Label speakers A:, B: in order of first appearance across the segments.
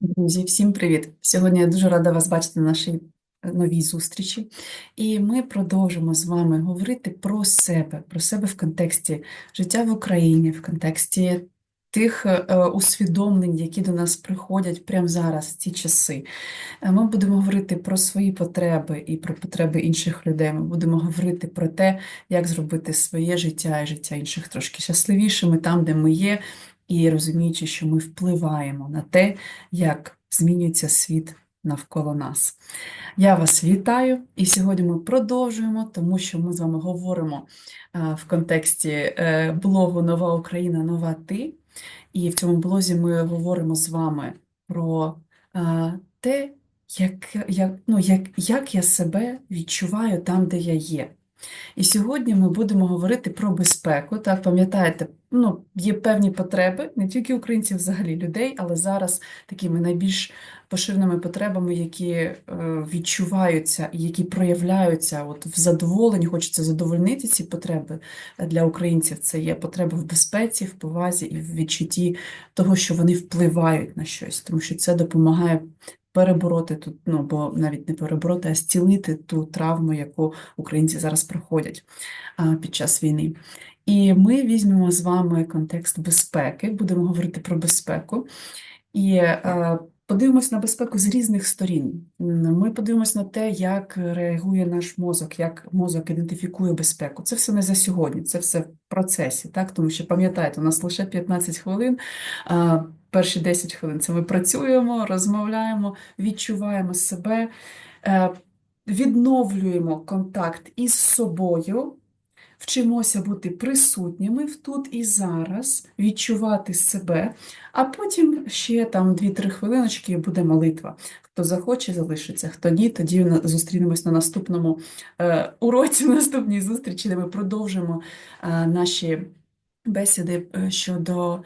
A: Друзі, всім привіт! Сьогодні я дуже рада вас бачити на нашій е, новій зустрічі. І ми продовжимо з вами говорити про себе, про себе в контексті життя в Україні, в контексті тих е, е, усвідомлень, які до нас приходять прямо зараз, в ці часи. Ми будемо говорити про свої потреби і про потреби інших людей. Ми будемо говорити про те, як зробити своє життя і життя інших трошки щасливішими там, де ми є, і розуміючи, що ми впливаємо на те, як змінюється світ навколо нас. Я вас вітаю, і сьогодні ми продовжуємо, тому що ми з вами говоримо а, в контексті е, блогу Нова Україна, Нова Ти. І в цьому блозі ми говоримо з вами про а, те, як, як, ну, як, як я себе відчуваю там, де я є. І сьогодні ми будемо говорити про безпеку. Так, пам'ятаєте, ну, є певні потреби, не тільки українців, взагалі людей, але зараз такими найбільш поширеними потребами, які е, відчуваються які проявляються от в задоволенні, хочеться задовольнити ці потреби для українців. Це є потреба в безпеці, в повазі і в відчутті того, що вони впливають на щось, тому що це допомагає перебороти тут, ну бо навіть не перебороти, а зцілити ту травму, яку українці зараз проходять під час війни. І ми візьмемо з вами контекст безпеки, будемо говорити про безпеку. І е, подивимось на безпеку з різних сторін. Ми подивимось на те, як реагує наш мозок, як мозок ідентифікує безпеку. Це все не за сьогодні, це все в процесі, так? Тому що пам'ятайте, у нас лише 15 хвилин. а Перші 10 хвилин це ми працюємо, розмовляємо, відчуваємо себе, е, відновлюємо контакт із собою, вчимося бути присутніми в тут і зараз, відчувати себе, а потім ще там 2-3 хвилиночки буде молитва. Хто захоче, залишиться, хто ні, тоді на- зустрінемось на наступному е, уроці, в наступній зустрічі, де ми продовжимо е, наші бесіди е, щодо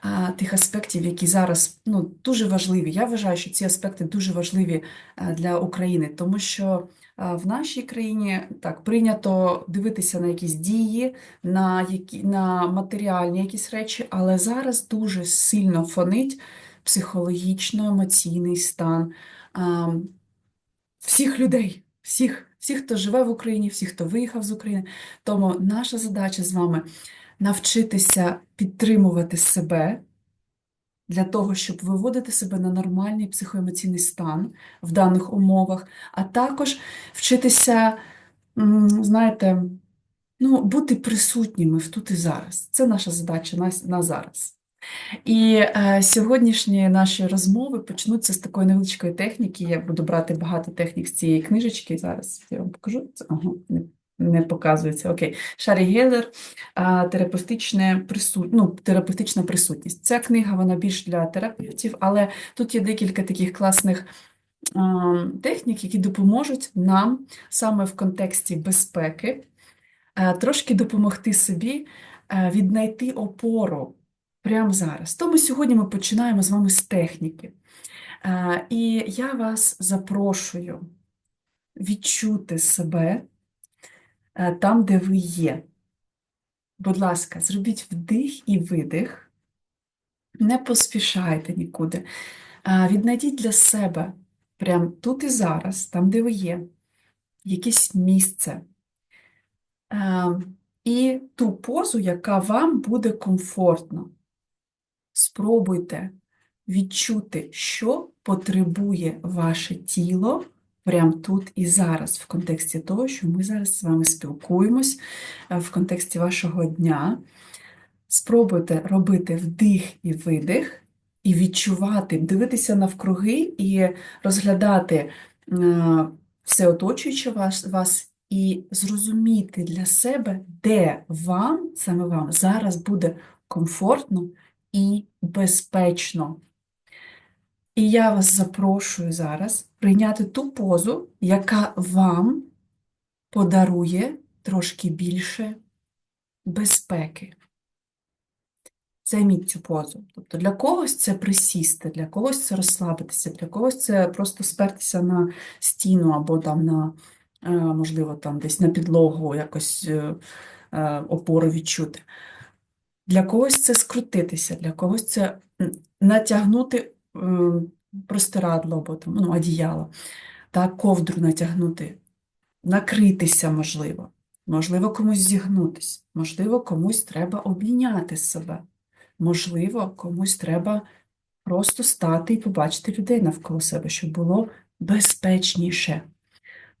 A: а, тих аспектів, які зараз ну, дуже важливі. Я вважаю, що ці аспекти дуже важливі е, для України, тому що в нашій країні так прийнято дивитися на якісь дії, на які на матеріальні якісь речі, але зараз дуже сильно фонить психологічно-емоційний стан а, всіх людей, всіх, всіх, хто живе в Україні, всіх, хто виїхав з України. Тому наша задача з вами навчитися підтримувати себе для того, щоб виводити себе на нормальний психоемоційний стан в даних умовах, а також вчитися, знаєте, ну, бути присутніми в тут і зараз. Це наша задача на, на зараз. І е, сьогоднішні наші розмови почнуться з такої невеличкої техніки. Я буду брати багато технік з цієї книжечки. Зараз я вам покажу. Це, ага, не, показується. Окей. Шарі Геллер, терапевтичне присут... ну, терапевтична присутність. Ця книга вона більш для терапевтів, але тут є декілька таких класних технік, які допоможуть нам саме в контексті безпеки трошки допомогти собі віднайти опору прямо зараз. Тому сьогодні ми починаємо з вами з техніки. І я вас запрошую відчути себе е, там, де ви є. Будь ласка, зробіть вдих і видих, не поспішайте нікуди. А, Віднайдіть для себе прямо тут і зараз, там, де ви є, якесь місце. І ту позу, яка вам буде комфортно. Спробуйте відчути, що потребує ваше тіло прямо тут і зараз, в контексті того, що ми зараз з вами спілкуємось, е, в контексті вашого дня. Спробуйте робити вдих і видих, і відчувати, дивитися навкруги і розглядати е, все оточуюче вас, вас і зрозуміти для себе, де вам, саме вам, зараз буде комфортно і безпечно. І я вас запрошую зараз прийняти ту позу, яка вам подарує трошки більше безпеки. Займіть цю позу. Тобто для когось це присісти, для когось це розслабитися, для когось це просто спертися на стіну або там на, е, можливо, там десь на підлогу якось е, е, опору відчути. Для когось це скрутитися, для когось це натягнути простирадло або там, ну, одіяло, так, ковдру натягнути, накритися можливо, можливо, комусь зігнутись, можливо, комусь треба обійняти себе, можливо, комусь треба просто стати і побачити людей навколо себе, щоб було безпечніше.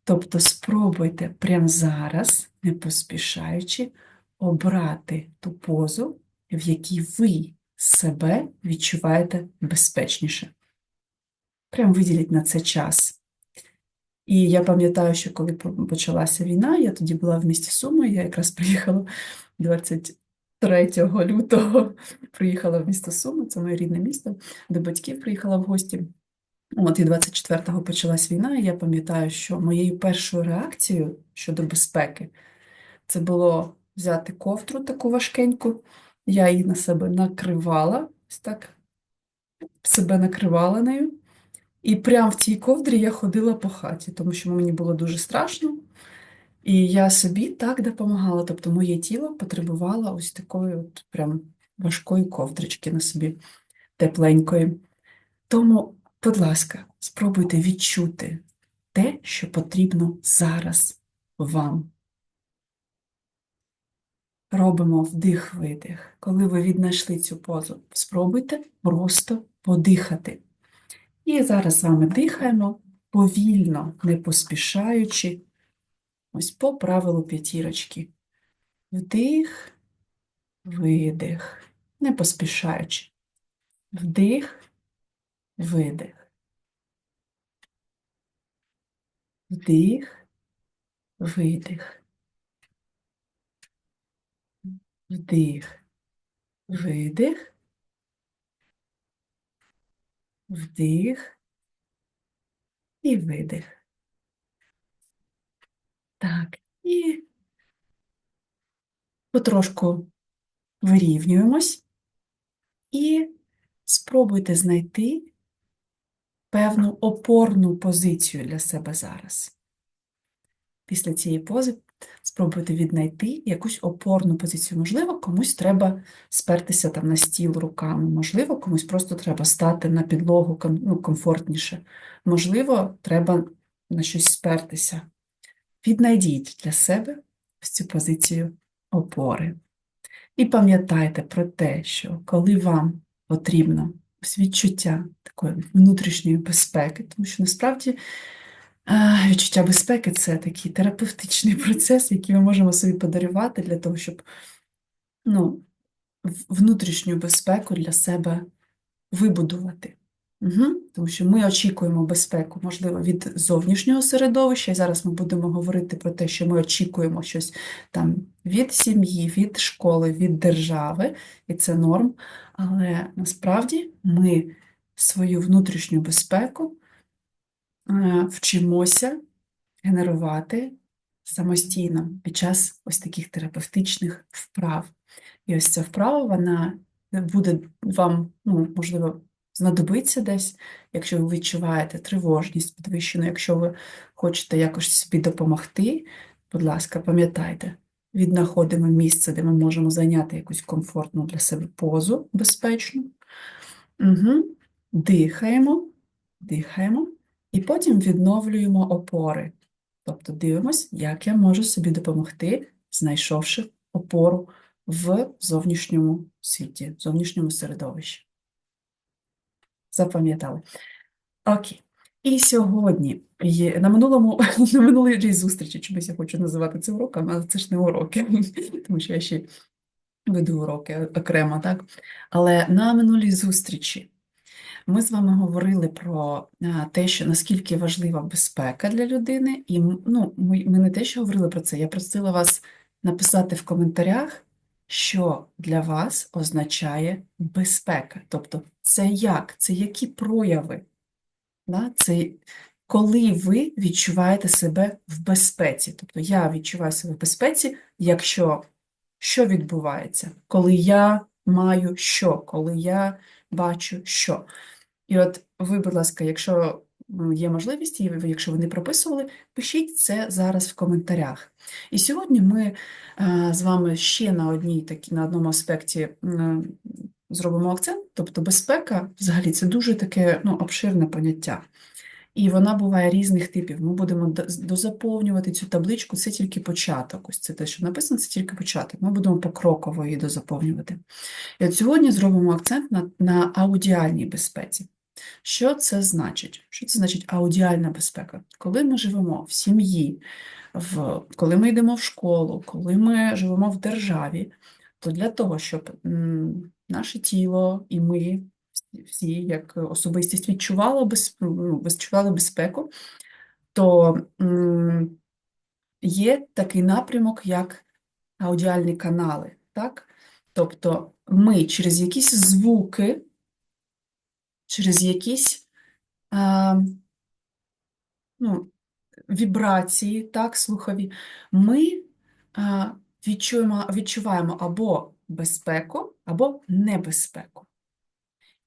A: Тобто спробуйте прямо зараз, не поспішаючи, обрати ту позу, в якій ви себе відчуваєте безпечніше. Прям виділіть на це час. І я пам'ятаю, що коли почалася війна, я тоді була в місті Суми, я якраз приїхала 23 лютого, приїхала в місто Суми, це моє рідне місто, до батьків приїхала в гості. От і 24-го почалась війна, і я пам'ятаю, що моєю першою реакцією щодо безпеки це було взяти ковдру таку важкеньку, я її на себе накривала, ось так себе накривала нею. І прямо в цій ковдрі я ходила по хаті, тому що мені було дуже страшно. І я собі так допомагала. Тобто моє тіло потребувало ось такої от прям важкої ковдрички на собі, тепленької. Тому, будь ласка, спробуйте відчути те, що потрібно зараз вам. Робимо вдих-видих. Коли ви віднайшли цю позу, спробуйте просто подихати. І зараз з вами дихаємо повільно, не поспішаючи, ось по правилу п'ятірочки. Вдих, видих, не поспішаючи. Вдих, видих. Вдих, видих. Вдих, видих. вдих і видих. Так, і потрошку вирівнюємось і спробуйте знайти певну опорну позицію для себе зараз. Після цієї пози спробуйте віднайти якусь опорну позицію. Можливо, комусь треба спертися там на стіл руками, можливо, комусь просто треба стати на підлогу ну, комфортніше. Можливо, треба на щось спертися. Віднайдіть для себе цю позицію опори. І пам'ятайте про те, що коли вам потрібно відчуття такої внутрішньої безпеки, тому що насправді Відчуття безпеки це такий терапевтичний процес, який ми можемо собі подарувати для того, щоб ну, внутрішню безпеку для себе вибудувати. Угу. Тому що ми очікуємо безпеку, можливо, від зовнішнього середовища, і зараз ми будемо говорити про те, що ми очікуємо щось там від сім'ї, від школи, від держави, і це норм. Але насправді ми свою внутрішню безпеку вчимося генерувати самостійно під час ось таких терапевтичних вправ. І ось ця вправа, вона буде вам, ну, можливо, знадобиться десь, якщо ви відчуваєте тривожність підвищену, якщо ви хочете якось собі допомогти, будь ласка, пам'ятайте, віднаходимо місце, де ми можемо зайняти якусь комфортну для себе позу безпечну. Угу. Дихаємо, дихаємо. І потім відновлюємо опори. Тобто дивимось, як я можу собі допомогти, знайшовши опору в зовнішньому світі, в зовнішньому середовищі. Запам'ятали? Окей. І сьогодні є на минулому на минулій зустрічі, чомусь я хочу називати це уроком, але це ж не уроки, тому що я ще веду уроки окремо, так? Але на минулій зустрічі ми з вами говорили про те, що наскільки важлива безпека для людини, і ну, ми, ми не те, що говорили про це, я просила вас написати в коментарях, що для вас означає безпека. Тобто, це як, це які прояви, да? це коли ви відчуваєте себе в безпеці. Тобто я відчуваю себе в безпеці, якщо що відбувається, коли я маю що, коли я бачу що. І от ви, будь ласка, якщо є можливість, і якщо ви не прописували, пишіть це зараз в коментарях. І сьогодні ми з вами ще на одній такі, на одному аспекті зробимо акцент. Тобто безпека взагалі це дуже таке ну, обширне поняття. І вона буває різних типів. Ми будемо дозаповнювати цю табличку, це тільки початок. Ось це те, що написано, це тільки початок. Ми будемо покроково її дозаповнювати. І от сьогодні зробимо акцент на, на аудіальній безпеці. Що це значить? Що це значить аудіальна безпека? Коли ми живемо в сім'ї, в, коли ми йдемо в школу, коли ми живемо в державі, то для того, щоб м, наше тіло і ми всі- як особистість ну, відчували безпеку, то є такий напрямок, як аудіальні канали. Так? Тобто ми через якісь звуки, через якісь а, ну, вібрації, так, слухові, ми а, відчуємо, відчуваємо або безпеку, або небезпеку.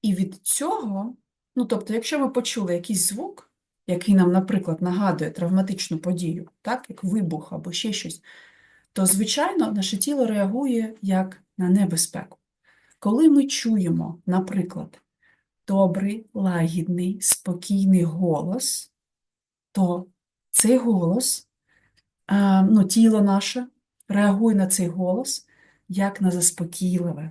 A: І від цього, ну тобто, якщо ми почули якийсь звук, який нам, наприклад, нагадує травматичну подію, так, як вибух або ще щось, то, звичайно, наше тіло реагує як на небезпеку. Коли ми чуємо, наприклад, добрий, лагідний, спокійний голос, то цей голос, ну, тіло наше реагує на цей голос як на заспокійливе.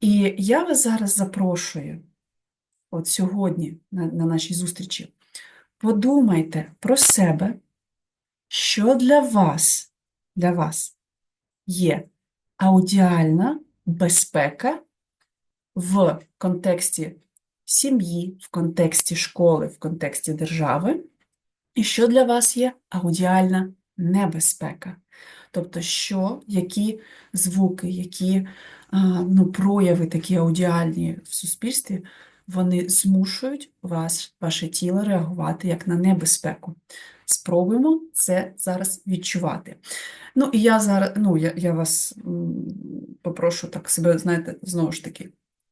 A: І я вас зараз запрошую, от сьогодні на, на нашій зустрічі, подумайте про себе, що для вас, для вас є аудіальна безпека в контексті сім'ї, в контексті школи, в контексті держави, і що для вас є аудіальна небезпека. Тобто, що, які звуки, які ну, прояви такі аудіальні в суспільстві, вони змушують вас, ваше тіло реагувати як на небезпеку. Спробуємо це зараз відчувати. Ну, і я зараз, ну, я, я вас попрошу так себе, знаєте, знову ж таки,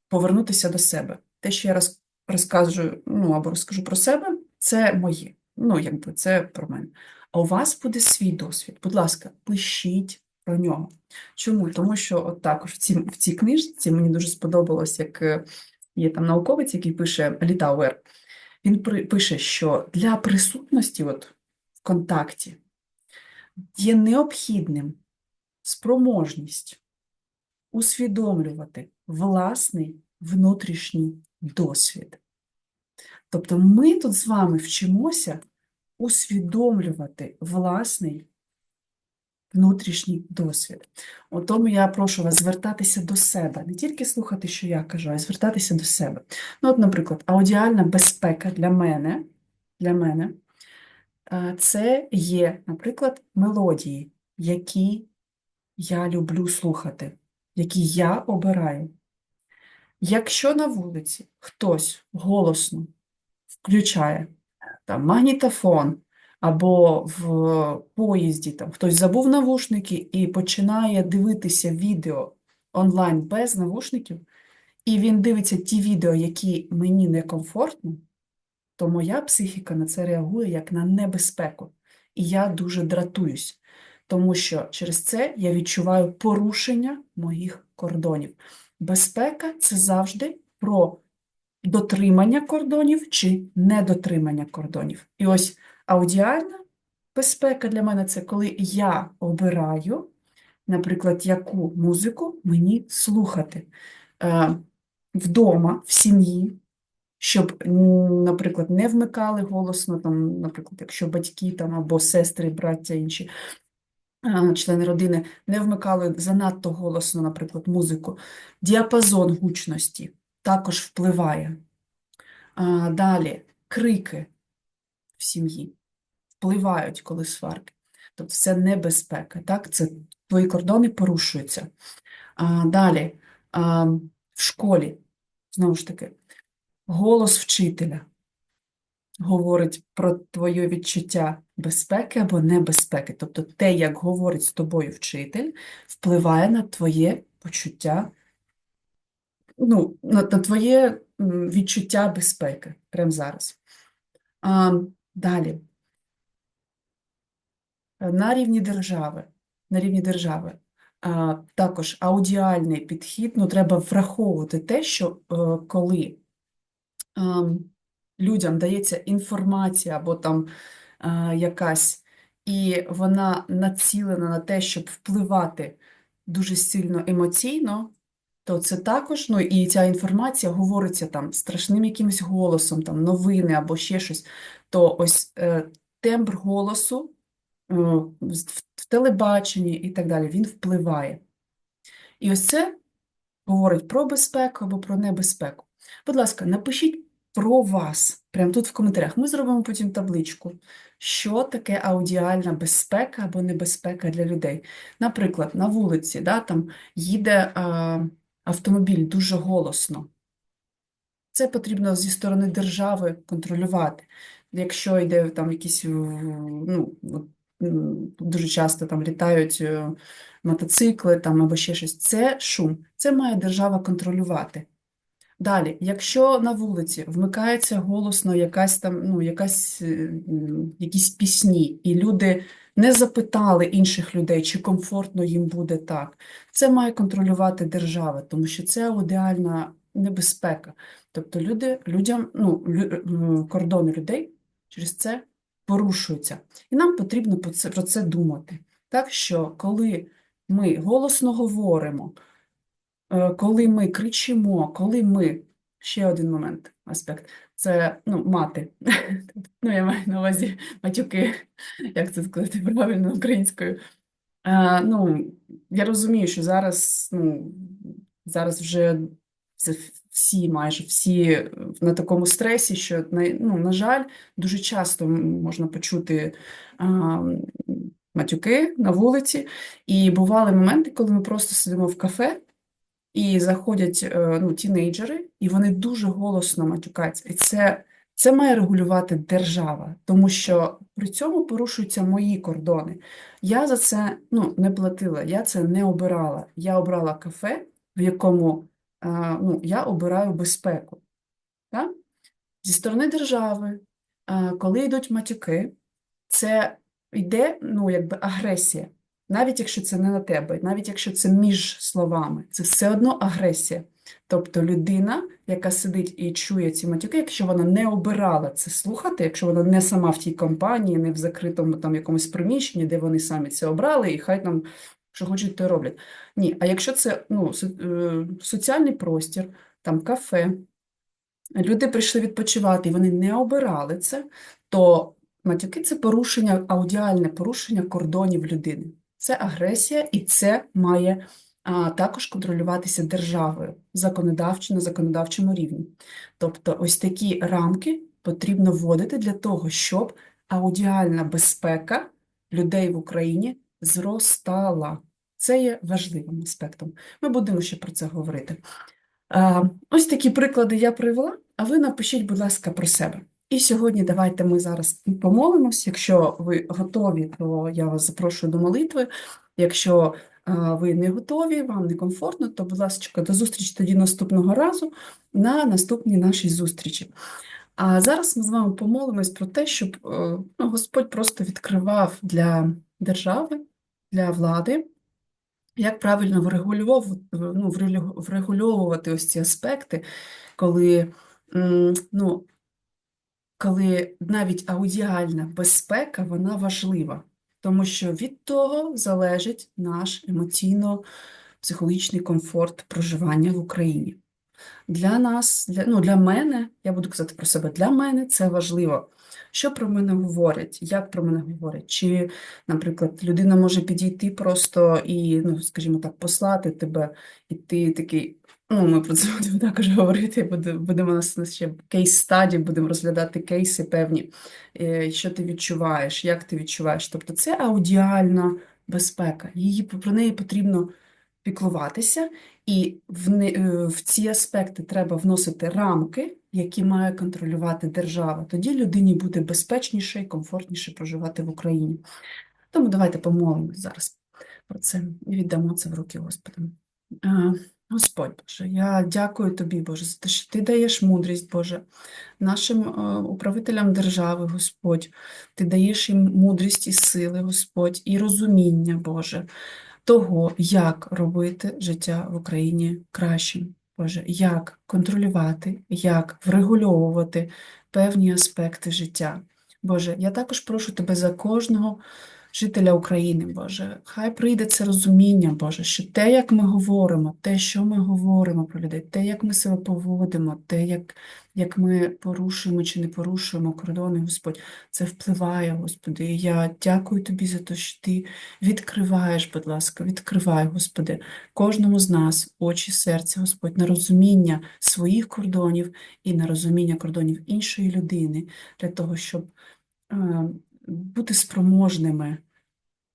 A: повернутися до себе. Те, що я роз, розкажу, ну, або розкажу про себе, це моє. Ну, якби це про мене. А у вас буде свій досвід. Будь ласка, пишіть про нього. Чому? Тому що от також в цій, в цій книжці мені дуже сподобалось, як е, є там науковець, який пише Літауер. Він при- пише, що для присутності от, в контакті є необхідним спроможність усвідомлювати власний внутрішній досвід. Тобто ми тут з вами вчимося усвідомлювати власний внутрішній досвід. От Тому я прошу вас звертатися до себе, не тільки слухати, що я кажу, а звертатися до себе. Ну, от, наприклад, аудіальна безпека для мене, для мене е, це є, наприклад, мелодії, які я люблю слухати, які я обираю. Якщо на вулиці хтось голосно включає там, магнітофон, або в поїзді там, хтось забув навушники і починає дивитися відео онлайн без навушників, і він дивиться ті відео, які мені некомфортно, то моя психіка на це реагує як на небезпеку. І я дуже дратуюсь, тому що через це я відчуваю порушення моїх кордонів. Безпека це завжди про дотримання кордонів чи недотримання кордонів. І ось аудіальна безпека для мене це коли я обираю, наприклад, яку музику мені слухати е, вдома, в сім'ї, щоб, наприклад, не вмикали голосно, там, наприклад, якщо батьки там, або сестри, браття інші. е, Члени родини не вмикали занадто голосно, наприклад, музику. Діапазон гучності також впливає. А, Далі крики в сім'ї впливають, коли сварки. Тобто це небезпека, так? Це твої кордони порушуються. А, Далі а, в школі, знову ж таки, голос вчителя говорить про твоє відчуття безпеки або небезпеки. Тобто те, як говорить з тобою вчитель, впливає на твоє почуття ну, на, твоє відчуття безпеки прямо зараз. А, далі. На рівні держави, на рівні держави. А, Також аудіальний підхід, ну, треба враховувати те, що е, коли ем, людям дається інформація або там е, якась, і вона націлена на те, щоб впливати дуже сильно емоційно, то це також, ну і ця інформація говориться там страшним якимось голосом, там новини або ще щось, то ось е, тембр голосу в, телебаченні і так далі, він впливає. І ось це говорить про безпеку або про небезпеку. Будь ласка, напишіть про вас, прямо тут в коментарях. Ми зробимо потім табличку, що таке аудіальна безпека або небезпека для людей. Наприклад, на вулиці да, там їде а, автомобіль дуже голосно. Це потрібно зі сторони держави контролювати. Якщо йде там якісь, ну, дуже часто там літають е, мотоцикли там, або ще щось, це шум, це має держава контролювати. Далі, якщо на вулиці вмикається голосно якась там, ну, якась, е, якісь пісні, і люди не запитали інших людей, чи комфортно їм буде так, це має контролювати держава, тому що це аудіальна небезпека. Тобто люди, людям, ну, кордони людей через це порушуються. І нам потрібно про це, думати. Так що, коли ми голосно говоримо, е, коли ми кричимо, коли ми. Ще один момент, аспект. Це ну, мати. Ну, я маю на увазі матюки, як це сказати правильно українською. Е, ну, я розумію, що зараз, ну, зараз вже це всі, майже всі на такому стресі, що, ну, на жаль, дуже часто можна почути а, матюки на вулиці. І бували моменти, коли ми просто сидимо в кафе, і заходять е, ну, тінейджери, і вони дуже голосно матюкаються. І це, це має регулювати держава, тому що при цьому порушуються мої кордони. Я за це ну, не платила, я це не обирала. Я обрала кафе, в якому е, ну, я обираю безпеку. Так? Зі сторони держави, е, коли йдуть матюки, це йде ну, якби агресія. Навіть якщо це не на тебе, навіть якщо це між словами, це все одно агресія. Тобто людина, яка сидить і чує ці матюки, якщо вона не обирала це слухати, якщо вона не сама в тій компанії, не в закритому там якомусь приміщенні, де вони самі це обрали, і хай там що хочуть, то роблять. Ні, а якщо це ну, е, соціальний простір, там кафе, люди прийшли відпочивати, і вони не обирали це, то матюки це порушення, аудіальне порушення кордонів людини. Це агресія, і це має а, також контролюватися державою законодавчо на законодавчому рівні. Тобто, ось такі рамки потрібно вводити для того, щоб аудіальна безпека людей в Україні зростала. Це є важливим аспектом. Ми будемо ще про це говорити. Ось такі приклади я привела, а ви напишіть, будь ласка, про себе. І сьогодні давайте ми зараз помолимось. Якщо ви готові, то я вас запрошую до молитви. Якщо ви не готові, вам не комфортно, то, будь ласка, до зустрічі тоді наступного разу на наступній нашій зустрічі. А зараз ми з вами помолимось про те, щоб е, ну, Господь просто відкривав для держави, для влади як правильно врегульовувати, ну, врегульовувати ось ці аспекти, коли, ну, коли навіть аудіальна безпека, вона важлива, тому що від того залежить наш емоційно-психологічний комфорт проживання в Україні. Для нас, для, ну, для мене, я буду казати про себе, для мене це важливо. Що про мене говорять, як про мене говорять? Чи, наприклад, людина може підійти просто і, ну, скажімо так, послати тебе, і ти такий, ну, ми про це будемо також говорити, буде- будемо у нас ще кейс-стаді, будемо розглядати кейси певні, е, що ти відчуваєш, як ти відчуваєш. Тобто це аудіальна безпека, її, про неї потрібно піклуватися, і в, е, в ці аспекти треба вносити рамки, які має контролювати держава. Тоді людині буде безпечніше і комфортніше проживати в Україні. Тому давайте помолимось зараз про це і віддамо це в руки Господу. Господь Боже, я дякую Тобі, Боже, за те, що Ти даєш мудрість, Боже, нашим е, управителям держави, Господь. Ти даєш їм мудрість і сили, Господь, і розуміння, Боже. Того, як робити життя в Україні кращим. Боже, як контролювати, як врегульовувати певні аспекти життя. Боже, я також прошу тебе за кожного жителя України, Боже. Хай прийде це розуміння, Боже, що те, як ми говоримо, те, що ми говоримо про людей, те, як ми себе поводимо, те, як, як ми порушуємо чи не порушуємо кордони, Господь, це впливає, Господи. І я дякую Тобі за те, що Ти відкриваєш, будь ласка, відкривай, Господи, кожному з нас очі серця, Господь, на розуміння своїх кордонів і на розуміння кордонів іншої людини, для того, щоб е, бути спроможними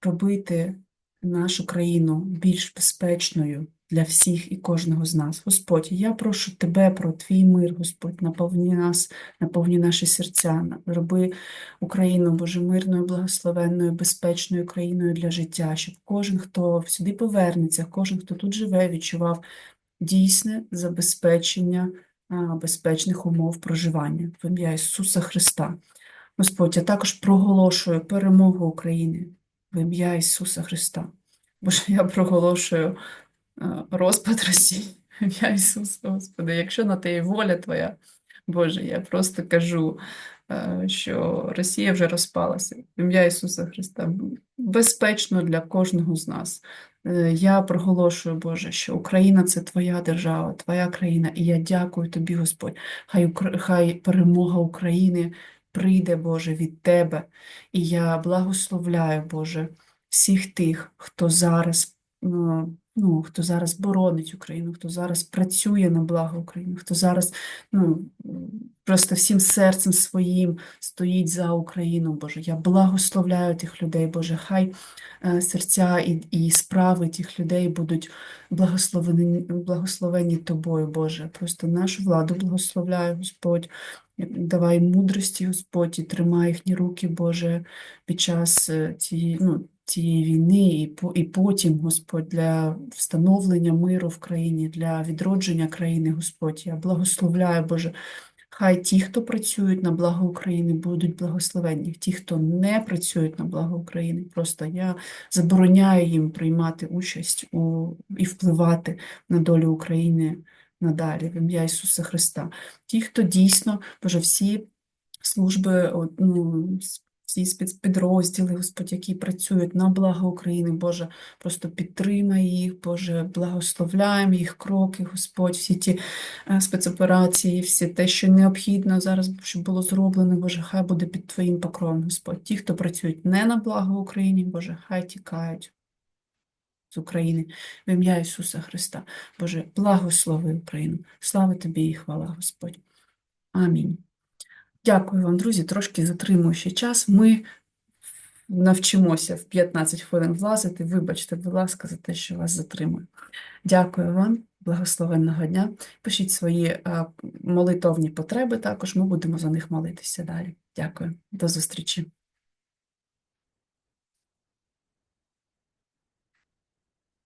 A: робити нашу країну більш безпечною для всіх і кожного з нас. Господь, я прошу Тебе про Твій мир, Господь, наповні нас, наповні наші серця, роби Україну, Боже, мирною, благословенною, безпечною країною для життя, щоб кожен, хто сюди повернеться, кожен, хто тут живе, відчував дійсне забезпечення безпечних умов проживання в ім'я Ісуса Христа. Господь, я також проголошую перемогу України в ім'я Ісуса Христа. Боже, я проголошую е, розпад Росії в ім'я Ісуса, Господи. Якщо на те є воля Твоя, Боже, я просто кажу, е, що Росія вже розпалася в ім'я Ісуса Христа. Безпечно для кожного з нас. Е, Я проголошую, Боже, що Україна це Твоя держава, Твоя країна, і я дякую Тобі, Господь. Хай, хай перемога України прийде, Боже, від Тебе. І я благословляю, Боже, всіх тих, хто зараз, ну, ну, хто зараз боронить Україну, хто зараз працює на благо України, хто зараз ну, просто всім серцем своїм стоїть за Україну, Боже. Я благословляю тих людей, Боже, хай е, серця і, і справи тих людей будуть благословені, благословені Тобою, Боже. Просто нашу владу благословляю, Господь. Давай мудрості, Господь, і тримай їхні руки, Боже, під час цієї, ну, цієї війни, і, і потім, Господь, для встановлення миру в країні, для відродження країни, Господь. Я благословляю, Боже. Хай ті, хто працюють на благо України, будуть благословенні. Ті, хто не працюють на благо України, просто я забороняю їм приймати участь у, і впливати на долю України надалі, в ім'я Ісуса Христа. Ті, хто дійсно, Боже, всі служби, от, ну, всі спецпідрозділи, Господь, які працюють на благо України, Боже, просто підтримай їх, Боже, благословляємо їх кроки, Господь, всі ті е, спецоперації, всі те, що необхідно зараз, щоб було зроблено, Боже, хай буде під Твоїм покровом, Господь. Ті, хто працюють не на благо Україні, Боже, хай тікають з України в ім'я Ісуса Христа. Боже, благослови Україну. Слава Тобі і хвала, Господь. Амінь. Дякую вам, друзі. Трошки затримую ще час. Ми навчимося в 15 хвилин влазити. Вибачте, будь ласка, за те, що вас затримую. Дякую вам, благословенного дня. Пишіть свої е, молитовні потреби також, ми будемо за них молитися далі. Дякую, до зустрічі.